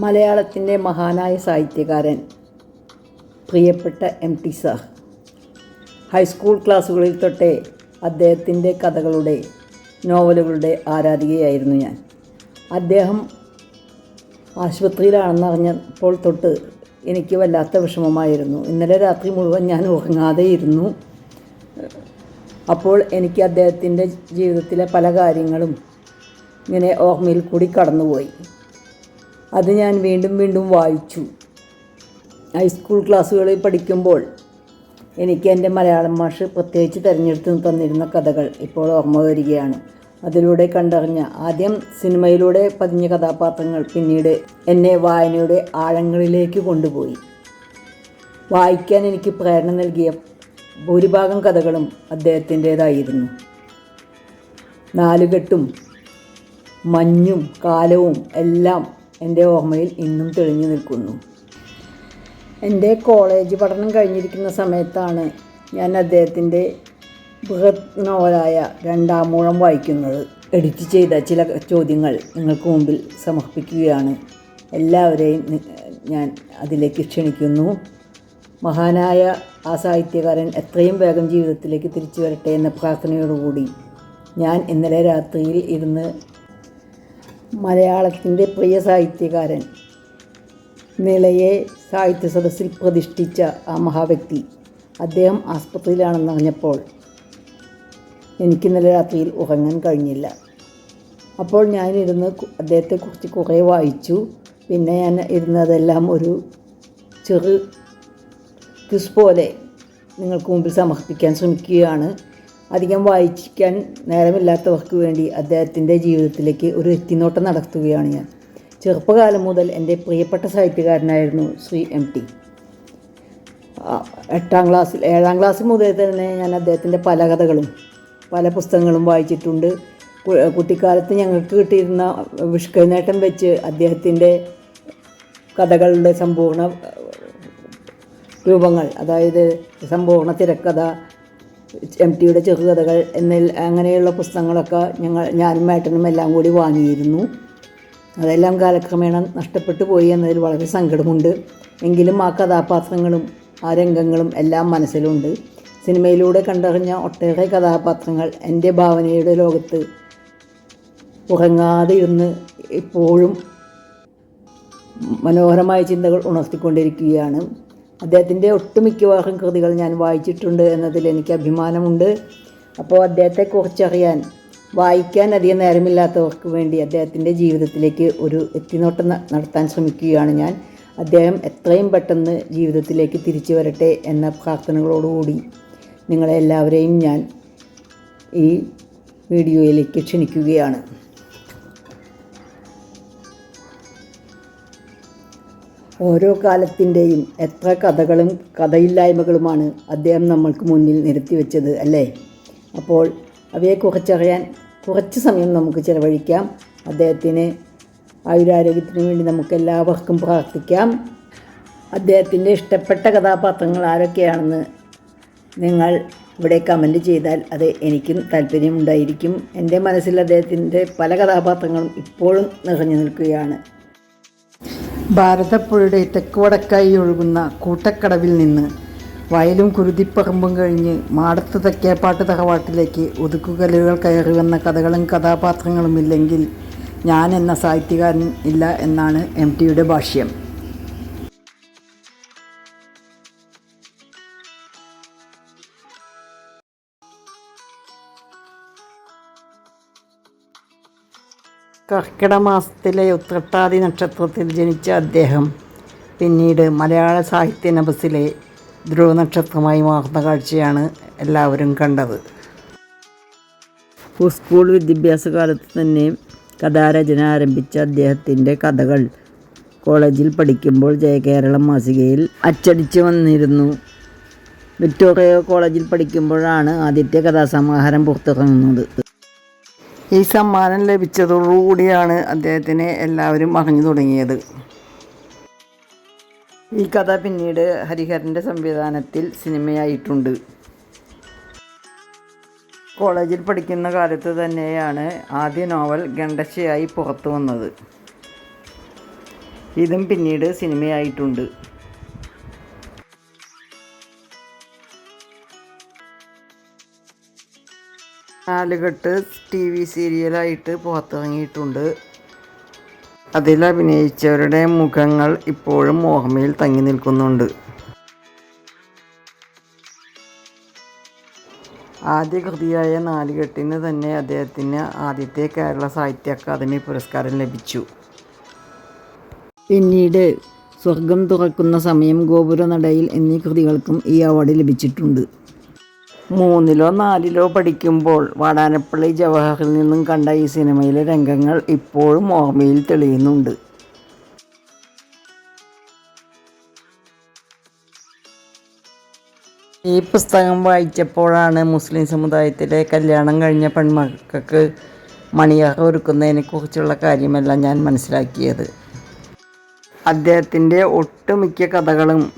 മലയാളത്തിന്റെ മഹാനായ സാഹിത്യകാരൻ പ്രിയപ്പെട്ട എം ടി സാർ. ഹൈസ്കൂൾ ക്ലാസ്സുകളിൽ തൊട്ടേ അദ്ദേഹത്തിന്റെ കഥകളുടെ നോവലുകളുടെ ആരാധികയായിരുന്നു ഞാൻ. അദ്ദേഹം ആശുപത്രിയിലാണെന്ന് അറിഞ്ഞപ്പോൾ തൊട്ട് എനിക്ക് വല്ലാത്ത വിഷമമായിരുന്നു. ഇന്നലെ രാത്രി മുഴുവൻ ഞാൻ ഉറങ്ങാതെ ഇരുന്നു അപ്പോൾ എനിക്ക് അദ്ദേഹത്തിന്റെ ജീവിതത്തിലെ പല കാര്യങ്ങളും ഇങ്ങനെ ഓർമ്മയിൽ കൂടി കടന്നുപോയി. അത് ഞാൻ വീണ്ടും വീണ്ടും വായിച്ചു. ഹൈസ്കൂൾ ക്ലാസ്സുകളിൽ പഠിക്കുമ്പോൾ എനിക്ക് എന്റെ മലയാളം മാഷ് പ്രത്യേകിച്ച് തിരഞ്ഞെടുത്ത് തന്നിരുന്ന കഥകൾ ഇപ്പോൾ ഓർമ്മ വരികയാണ്. അതിലൂടെ കണ്ടറിഞ്ഞ ആദ്യം സിനിമയിലൂടെ പതിഞ്ഞ കഥാപാത്രങ്ങൾ പിന്നീട് എന്നെ വായനയുടെ ആഴങ്ങളിലേക്ക് കൊണ്ടുപോയി. വായിക്കാൻ എനിക്ക് പ്രേരണ നൽകിയ ഭൂരിഭാഗം കഥകളും അദ്ദേഹത്തിന്റേതായിരുന്നു. നാലുകെട്ടും മഞ്ഞും കാലവും എല്ലാം എന്റെ ഓർമ്മയിൽ ഇന്നും തെളിഞ്ഞു നിൽക്കുന്നു. എന്റെ കോളേജ് പഠനം കഴിഞ്ഞിരിക്കുന്ന സമയത്താണ് ഞാൻ അദ്ദേഹത്തിന്റെ ബൃഹത് നോവലായ രണ്ടാമൂഴം വായിക്കുന്നത്. എഡിറ്റ് ചെയ്ത ചില ചോദ്യങ്ങൾ നിങ്ങൾക്ക് മുമ്പിൽ സമർപ്പിക്കുകയാണ്. എല്ലാവരെയും ഞാൻ അതിലേക്ക് ക്ഷണിക്കുന്നു. മഹാനായ ആ സാഹിത്യകാരൻ എത്രയും വേഗം ജീവിതത്തിലേക്ക് തിരിച്ചു വരട്ടെ എന്ന പ്രാർത്ഥനയോടുകൂടി ഞാൻ ഇന്നലെ രാത്രിയിൽ ഇരുന്ന് മലയാളത്തിന്റെ പ്രിയ സാഹിത്യകാരൻ. നിളയെ സാഹിത്യ സദസ്സിൽ പ്രതിഷ്ഠിച്ച ആ മഹാവ്യക്തി അദ്ദേഹം എനിക്ക് ഇന്നലെ രാത്രിയിൽ ഉറങ്ങാൻ കഴിഞ്ഞില്ല. അപ്പോൾ ഞാനിരുന്ന് അദ്ദേഹത്തെക്കുറിച്ച് കുറേ വായിച്ചു. പിന്നെ ഞാൻ ഇരുന്നതെല്ലാം ഒരു ചെറു ക്വിസ് പോലെ നിങ്ങൾക്ക് മുമ്പിൽ സമർപ്പിക്കാൻ ശ്രമിക്കുകയാണ്. അധികം വായിക്കാൻ നേരമില്ലാത്തവർക്ക് വേണ്ടി അദ്ദേഹത്തിന്റെ ജീവിതത്തിലേക്ക് ഒരു എത്തിനോട്ടം നടത്തുകയാണ് ഞാൻ. ചെറുപ്പകാലം മുതൽ എന്റെ പ്രിയപ്പെട്ട സാഹിത്യകാരനായിരുന്നു ശ്രീ എം ടി. എട്ടാം ക്ലാസ്സിൽ ഏഴാം ക്ലാസ് മുതൽ തന്നെ ഞാൻ അദ്ദേഹത്തിന്റെ പല കഥകളും പല പുസ്തകങ്ങളും വായിച്ചിട്ടുണ്ട്. കുട്ടിക്കാലത്ത് ഞങ്ങൾക്ക് കിട്ടിയിരുന്ന വിഷ്കനേട്ടം വെച്ച് അദ്ദേഹത്തിന്റെ കഥകളുടെ സമ്പൂർണ രൂപങ്ങൾ അതായത് സമ്പൂർണ തിരക്കഥ എം ടിയുടെ ചെറുകഥകൾ എന്നിൽ അങ്ങനെയുള്ള പുസ്തകങ്ങളൊക്കെ ഞങ്ങൾ ഞാനും ഏട്ടനും എല്ലാം കൂടി വാങ്ങിയിരുന്നു. അതെല്ലാം കാലക്രമേണ നഷ്ടപ്പെട്ടു പോയി എന്നതിൽ വളരെ സങ്കടമുണ്ട്. എങ്കിലും ആ കഥാപാത്രങ്ങളും ആ രംഗങ്ങളും എല്ലാം മനസ്സിലുണ്ട്. സിനിമയിലൂടെ കണ്ടറിഞ്ഞ ഒട്ടേറെ കഥാപാത്രങ്ങൾ എന്റെ ഭാവനയുടെ ലോകത്ത് ഉറങ്ങാതെ ഇരുന്ന് ഇപ്പോഴും മനോഹരമായ ചിന്തകൾ ഉണർത്തിക്കൊണ്ടിരിക്കുകയാണ്. അദ്ദേഹത്തിന്റെ ഒട്ടുമിക്കവാറും കൃതികൾ ഞാൻ വായിച്ചിട്ടുണ്ട് എന്നതിൽ എനിക്ക് അഭിമാനമുണ്ട്. അപ്പോൾ അദ്ദേഹത്തെക്കുറിച്ചറിയാൻ വായിക്കാൻ അധികം നേരമില്ലാത്തവർക്ക് വേണ്ടി അദ്ദേഹത്തിന്റെ ജീവിതത്തിലേക്ക് ഒരു എത്തിനോട്ടം നടത്താൻ ശ്രമിക്കുകയാണ് ഞാൻ. അദ്ദേഹം എത്രയും പെട്ടെന്ന് ജീവിതത്തിലേക്ക് തിരിച്ചു വരട്ടെ എന്ന പ്രാർത്ഥനകളോടുകൂടി നിങ്ങളെ എല്ലാവരെയും ഞാൻ ഈ വീഡിയോയിലേക്ക് ക്ഷണിക്കുകയാണ്. ഓരോ കാലത്തിന്റെയും എത്ര കഥകളും കഥയില്ലായ്മകളുമാണ് അദ്ദേഹം നമ്മൾക്ക് മുന്നിൽ നിരത്തി വെച്ചത് അല്ലേ? അപ്പോൾ അവയെക്കുറിച്ചറിയാൻ കുറച്ച് സമയം നമുക്ക് ചിലവഴിക്കാം. അദ്ദേഹത്തിന് ആയുരാരോഗ്യത്തിന് വേണ്ടി നമുക്ക് എല്ലാവർക്കും പ്രാർത്ഥിക്കാം. അദ്ദേഹത്തിന്റെ ഇഷ്ടപ്പെട്ട കഥാപാത്രങ്ങൾ ആരൊക്കെയാണെന്ന് നിങ്ങൾ ഇവിടെ കമന്റ് ചെയ്താൽ അത് എനിക്കും താല്പര്യമുണ്ടായിരിക്കും. എന്റെ മനസ്സിൽ അദ്ദേഹത്തിന്റെ പല കഥാപാത്രങ്ങളും ഇപ്പോഴും നിറഞ്ഞു നിൽക്കുകയാണ്. ഭാരതപ്പുഴയുടെ തെക്ക് വടക്കായി ഒഴുകുന്ന കൂട്ടക്കടവിൽ നിന്ന് വയലും കുരുതിപ്പറമ്പും കഴിഞ്ഞ് മാടത്ത് തെക്കേപ്പാട്ട് തറവാട്ടിലേക്ക് ഒതുക്കുകലുകൾ കയറി വന്ന കഥകളും കഥാപാത്രങ്ങളും ഇല്ലെങ്കിൽ ഞാൻ എന്ന സാഹിത്യകാരൻ ഇല്ല എന്നാണ് എം ടിയുടെ ഭാഷ്യം. കർക്കിട മാസത്തിലെ ഉത്രട്ടാതി നക്ഷത്രത്തിൽ ജനിച്ച അദ്ദേഹം പിന്നീട് മലയാള സാഹിത്യ നബസിലെ ധ്രുവ നക്ഷത്രമായി മാറുന്ന കാഴ്ചയാണ് എല്ലാവരും കണ്ടത്. സ്കൂൾ വിദ്യാഭ്യാസ കാലത്ത് തന്നെ കഥാരചന ആരംഭിച്ച അദ്ദേഹത്തിന്റെ കഥകൾ കോളേജിൽ പഠിക്കുമ്പോൾ ജയകേരളം മാസികയിൽ അച്ചടിച്ചു വന്നിരുന്നു. വിക്ടോറിയ കോളേജിൽ പഠിക്കുമ്പോഴാണ് ആദ്യത്തെ കഥാസമാഹാരം പുറത്തിറങ്ങുന്നത്. ഈ സമ്മാനം ലഭിച്ചതോടുകൂടിയാണ് അദ്ദേഹത്തിനെ എല്ലാവരും അറിഞ്ഞു തുടങ്ങിയത്. ഈ കഥ പിന്നീട് ഹരിഹരന്റെ സംവിധാനത്തിൽ സിനിമയായിട്ടുണ്ട്. കോളേജിൽ പഠിക്കുന്ന കാലത്ത് തന്നെയാണ് ആദ്യ നോവൽ ഗണ്ടശയായി പുറത്തു വന്നത്. ഇതും പിന്നീട് സിനിമയായിട്ടുണ്ട്. നാലുകെട്ട് ടി വി സീരിയലായിട്ട് പുറത്തിറങ്ങിയിട്ടുണ്ട്. അതിൽ അഭിനയിച്ചവരുടെ മുഖങ്ങൾ ഇപ്പോഴും ഓർമ്മയിൽ തങ്ങി നിൽക്കുന്നുണ്ട്. ആദ്യ കൃതിയായ നാലുകെട്ടിന് തന്നെ അദ്ദേഹത്തിന് ആദ്യത്തെ കേരള സാഹിത്യ അക്കാദമി പുരസ്കാരം ലഭിച്ചു. പിന്നീട് സ്വർഗം തുറക്കുന്ന സമയം ഗോപുരനടയിൽ എന്നീ കൃതികൾക്കും ഈ അവാർഡ് ലഭിച്ചിട്ടുണ്ട്. മൂന്നിലോ നാലിലോ പഠിക്കുമ്പോൾ വാടാനപ്പള്ളി ജവഹറിൽ നിന്നും കണ്ട ഈ സിനിമയിലെ രംഗങ്ങൾ ഇപ്പോഴും ഓർമ്മയിൽ തെളിയുന്നുണ്ട്. ഈ പുസ്തകം വായിച്ചപ്പോഴാണ് മുസ്ലിം സമുദായത്തിലെ കല്യാണം കഴിഞ്ഞ പെൺമക്കൾക്ക് മണിയറ ഒരുക്കുന്നതിനെ കുറിച്ചുള്ള കാര്യമെല്ലാം ഞാൻ മനസ്സിലാക്കിയത്. അദ്ദേഹത്തിന്റെ ഒട്ടുമിക്ക കഥകളും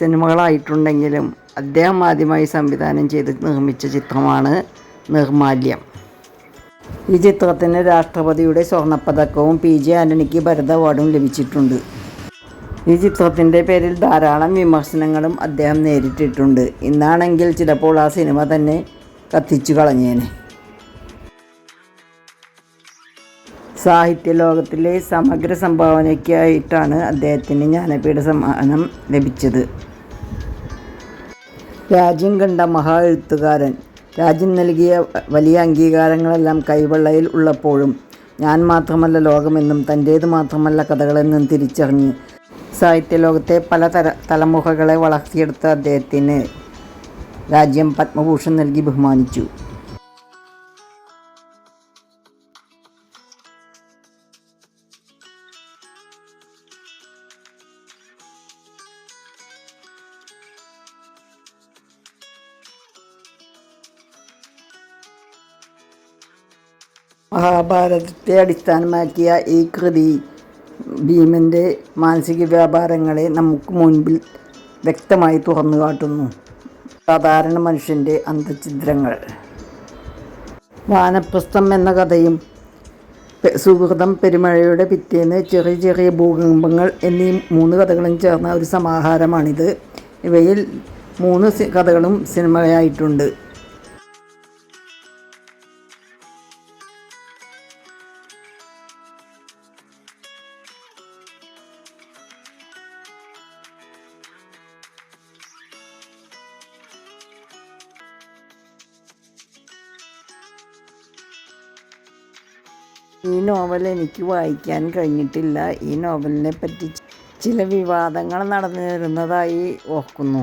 സിനിമകളായിട്ടുണ്ടെങ്കിലും അദ്ദേഹം ആദ്യമായി സംവിധാനം ചെയ്ത് നിർമ്മിച്ച ചിത്രമാണ് നിർമാല്യം. ഈ ചിത്രത്തിന് രാഷ്ട്രപതിയുടെ സ്വർണപ്പതക്കവും പി ജെ ആന്റണിക്ക് ഭരത അവാർഡും ലഭിച്ചിട്ടുണ്ട്. ഈ ചിത്രത്തിന്റെ പേരിൽ ധാരാളം വിമർശനങ്ങളും അദ്ദേഹം നേരിട്ടിട്ടുണ്ട്. ഇന്നാണെങ്കിൽ ചിലപ്പോൾ ആ സിനിമ തന്നെ കത്തിച്ചു കളഞ്ഞേനെ. സാഹിത്യ ലോകത്തിലെ സമഗ്ര സംഭാവനയ്ക്കായിട്ടാണ് അദ്ദേഹത്തിന് ജ്ഞാനപീഠ സമ്മാനം ലഭിച്ചത്. രാജ്യം കണ്ട മഹാ എഴുത്തുകാരൻ. രാജ്യം നൽകിയ വലിയ അംഗീകാരങ്ങളെല്ലാം കൈവെള്ളയിൽ ഉള്ളപ്പോഴും ഞാൻ മാത്രമല്ല ലോകമെന്നും തന്റേത് മാത്രമല്ല കഥകളെന്നും തിരിച്ചറിഞ്ഞ് സാഹിത്യ ലോകത്തെ പല തര തലമുറകളെ വളർത്തിയെടുത്ത അദ്ദേഹത്തിന് രാജ്യം പത്മഭൂഷൺ നൽകി ബഹുമാനിച്ചു. മഹാഭാരതത്തെ അടിസ്ഥാനമാക്കിയ ഈ കൃതി ഭീമന്റെ മാനസിക വ്യാപാരങ്ങളെ നമുക്ക് മുൻപിൽ വ്യക്തമായി തുറന്നു കാട്ടുന്നു. സാധാരണ മനുഷ്യന്റെ അന്തഛിദ്രങ്ങൾ വാനപ്രസ്ഥം എന്ന കഥയും സുഹൃതം പെരുമഴയുടെ പിറ്റേന്ന് ചെറിയ ചെറിയ ഭൂകമ്പങ്ങൾ എന്നീ മൂന്ന് കഥകളും ചേർന്ന ഒരു സമാഹാരമാണിത്. ഇവയിൽ മൂന്ന് കഥകളും സിനിമയായിട്ടുണ്ട്. ഈ നോവൽ എനിക്ക് വായിക്കാൻ കഴിഞ്ഞിട്ടില്ല. ഈ നോവലിനെ പറ്റി ചില വിവാദങ്ങൾ നടന്നിരുന്നതായി ഓർക്കുന്നു.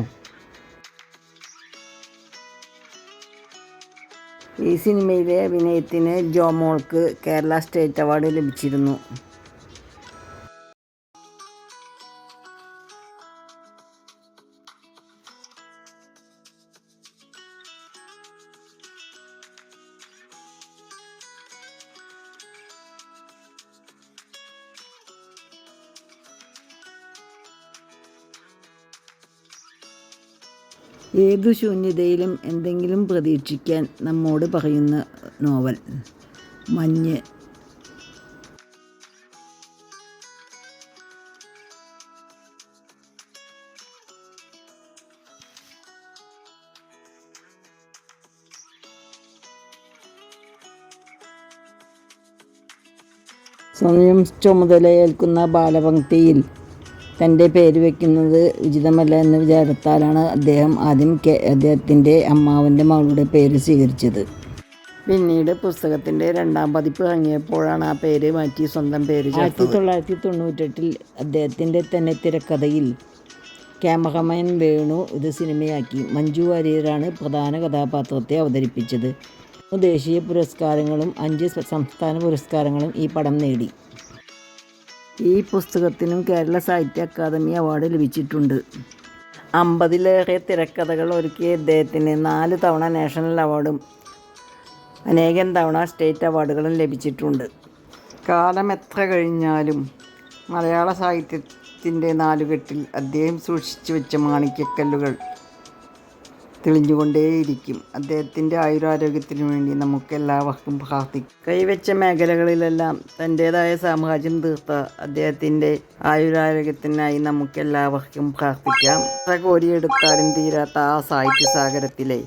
ഈ സിനിമയിലെ അഭിനയത്തിന് ജോമോൾക്ക് കേരള സ്റ്റേറ്റ് അവാർഡ് ലഭിച്ചിരുന്നു. ഏതു ശൂന്യതയിലും എന്തെങ്കിലും പ്രതീക്ഷിക്കാൻ നമ്മോട് പറയുന്ന നോവൽ. മഞ്ഞ്. സ്വയം ചുമതലയേൽക്കുന്ന ബാലപംക്തിയിൽ തന്റെ പേര് വയ്ക്കുന്നത് ഉചിതമല്ല എന്ന വിചാരത്താലാണ് അദ്ദേഹം ആദ്യം കെ അദ്ദേഹത്തിന്റെ അമ്മാവന്റെ മകളുടെ പേര് സ്വീകരിച്ചത്. പിന്നീട് പുസ്തകത്തിന്റെ രണ്ടാം പതിപ്പ് ഇറങ്ങിയപ്പോഴാണ് ആ പേര് മാറ്റി സ്വന്തം പേര് ആയിരത്തി തൊള്ളായിരത്തി തൊണ്ണൂറ്റെട്ടിൽ അദ്ദേഹത്തിന്റെ തന്നെ തിരക്കഥയിൽ ക്യാമറമാൻ വേണു ഇത് സിനിമയാക്കി. മഞ്ജു വാര്യരാണ് പ്രധാന കഥാപാത്രത്തെ അവതരിപ്പിച്ചത്. ദേശീയ പുരസ്കാരങ്ങളും അഞ്ച് സംസ്ഥാന പുരസ്കാരങ്ങളും ഈ പടം നേടി. ഈ പുസ്തകത്തിനും കേരള സാഹിത്യ അക്കാദമി അവാർഡ് ലഭിച്ചിട്ടുണ്ട്. അമ്പതിലേറെ തിരക്കഥകൾ ഒരുക്കിയ ഇദ്ദേഹത്തിന് നാല് തവണ നാഷണൽ അവാർഡും അനേകം തവണ സ്റ്റേറ്റ് അവാർഡുകളും ലഭിച്ചിട്ടുണ്ട്. കാലം എത്ര കഴിഞ്ഞാലും മലയാള സാഹിത്യത്തിന്റെ നാലുകെട്ടിൽ അദ്ദേഹം സൂക്ഷിച്ചു വെച്ച മാണിക്യക്കല്ലുകൾ. തെളിഞ്ഞുകൊണ്ടേയിരിക്കും. അദ്ദേഹത്തിന്റെ ആയുരാരോഗ്യത്തിനു വേണ്ടി നമുക്ക് എല്ലാവർക്കും പ്രാർത്ഥിക്കാം കൈവച്ച മേഖലകളിലെല്ലാം തന്റേതായ സാമ്രാജ്യം തീർത്ത അദ്ദേഹത്തിന്റെ ആയുരാരോഗ്യത്തിനായി നമുക്ക് എല്ലാവർക്കും പ്രാർത്ഥിക്കാം. എത്ര കോരിയെടുത്താലും തീരാത്ത ആ സാഹിത്യ സാഗരത്തിലെ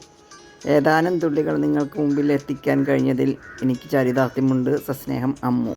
ഏതാനും തുള്ളികൾ നിങ്ങൾക്ക് മുമ്പിൽ എത്തിക്കാൻ കഴിഞ്ഞതിൽ എനിക്ക് ചരിതാർത്ഥ്യമുണ്ട് സസ്നേഹം അമ്മു.